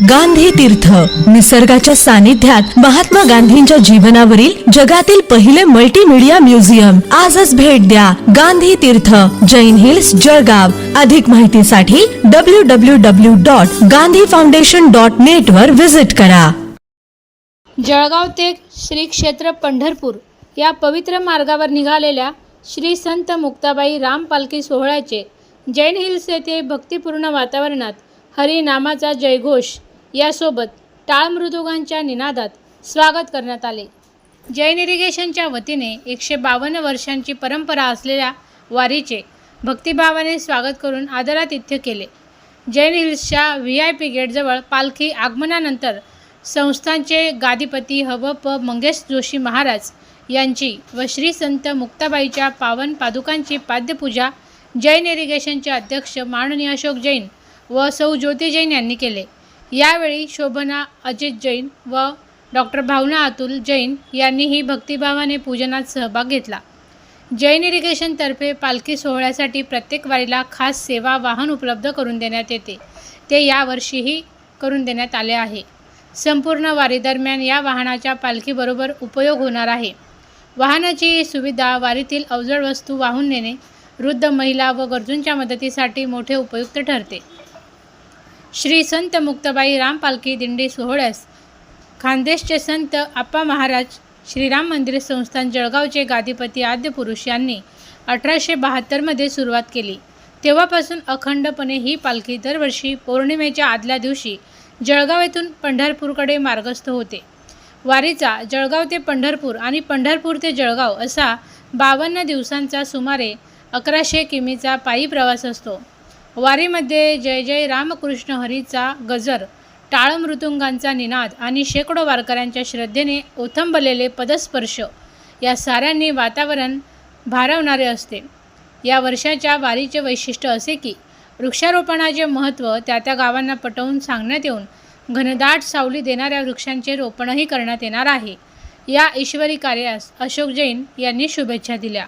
गांधी तीर्थ. निसर्गाच्या सानिध्यात महात्मा गांधींच्या जीवनावरील जगातील पहिले मल्टीमीडिया म्युझियम आजच भेट द्या गांधी तीर्थ. जैन हिल्स जळगाव. अधिक माहितीसाठी W W W dot Gandhi Foundation dot net वर व्हिजिट करा. जळगाव ते श्री क्षेत्र पंढरपूर या पवित्र मार्गावर निघालेल्या श्री संत मुक्ताबाई राम पालखी सोहळ्याचे जैन हिल्स येथे भक्तिपूर्ण वातावरणात हरिनामाचा जयघोष. यासोबत टाळमृदुगांच्या निनादात स्वागत करण्यात आले. जैन इरिगेशनच्या वतीने एकशे बावन्न वर्षांची परंपरा असलेल्या वारीचे भक्तिभावाने स्वागत करून आदरातिथ्य केले. जैन हिल्सच्या व्ही आय पी गेटजवळ पालखी आगमनानंतर संस्थांचे गादीपती हव प मंगेश जोशी महाराज यांची व श्री संत मुक्ताबाईच्या पावन पादुकांची पाद्यपूजा जैन इरिगेशनचे अध्यक्ष माननीय अशोक जैन व सौ ज्योती जैन यांनी केले. यावेळी शोभना अजित जैन व डॉक्टर भावना अतुल जैन यांनीही भक्तिभावाने पूजनात सहभाग घेतला. जैन इरिगेशनतर्फे पालखी सोहळ्यासाठी प्रत्येक वारीला खास सेवा वाहन उपलब्ध करून देण्यात येते. ते यावर्षीही करून देण्यात आले आहे. संपूर्ण वारीदरम्यान या वाहनाच्या पालखीबरोबर उपयोग होणार आहे. वाहनाची सुविधा वारीतील अवजड वस्तू वाहून नेणे वृद्ध महिला व गरजूंच्या मदतीसाठी मोठे उपयुक्त ठरते. श्री संत मुक्ताबाई रामपालखी दिंडी सोहळ्यास खानदेशचे संत आप्पा महाराज श्रीराम मंदिर संस्थान जळगावचे गादीपती आद्यपुरुष यांनी अठराशे बहात्तरमध्ये सुरुवात केली. तेव्हापासून अखंडपणे ही पालखी दरवर्षी पौर्णिमेच्या आदल्या दिवशी जळगाव येथून पंढरपूरकडे मार्गस्थ होते. वारीचा जळगाव ते पंढरपूर आणि पंढरपूर ते जळगाव असा बावन्न दिवसांचा सुमारे अकराशे किमीचा पायी प्रवास असतो. वारीमध्ये जय जय रामकृष्ण हरीचा गजर टाळ मृदुंगांचा निनाद आणि शेकडो वारकऱ्यांच्या श्रद्धेने ओथंबलेले पदस्पर्श या साऱ्यांनी वातावरण भारवणारे असते. या वर्षाच्या वारीचे वैशिष्ट्य असे की वृक्षारोपणाचे महत्त्व त्या त्या गावांना पटवून सांगण्यात येऊन घनदाट सावली देणाऱ्या वृक्षांचे रोपणही करण्यात येणार आहे. या ईश्वरी कार्यास अशोक जैन यांनी शुभेच्छा दिल्या.